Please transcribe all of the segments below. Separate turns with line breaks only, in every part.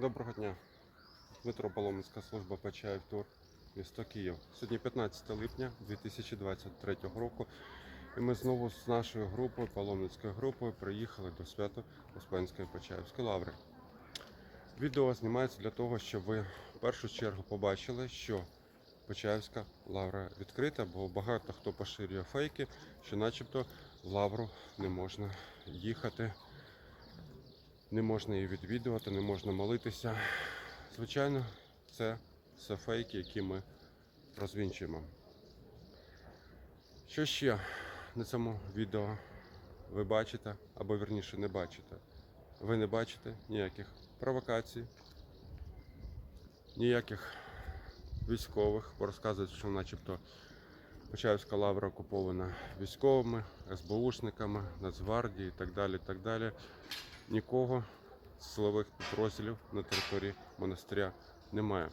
Доброго дня. Дмитро Поломинська служба Почаїв Тур, місто Київ. Сьогодні 15 липня 2023 року. І ми знову з нашою групою, паломницькою групою, приїхали до свято Успенської Почаївської лаври. Відео знімається для того, щоб ви в першу чергу побачили, що Почаївська лавра відкрита, бо багато хто поширює фейки, що начебто в лавру не можна їхати не можна її відвідувати, не можна молитися. Звичайно, це все фейки, які ми розвінчуємо. Що ще на цьому відео ви бачите, або вірніше не бачите? Ви не бачите ніяких провокацій, ніяких військових, бо розказують, що начебто Почаївська лавра окупована військовими, СБУшниками, Нацгвардії і так далі. так далі нікого з силових підрозділів на території монастиря немає.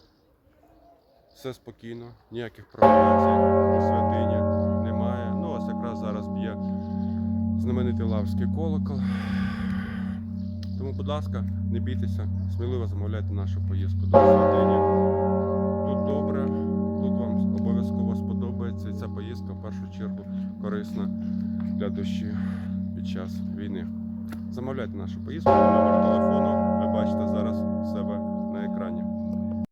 Все спокійно, ніяких провокацій святині немає. Ну, ось якраз зараз б'є знаменитий лавський колокол. Тому, будь ласка, не бійтеся, сміливо замовляйте нашу поїздку до святині. Тут добре, тут вам обов'язково сподобається. І ця поїздка в першу чергу корисна для душі під час війни. Замовляйте нашу поїздку, номер телефону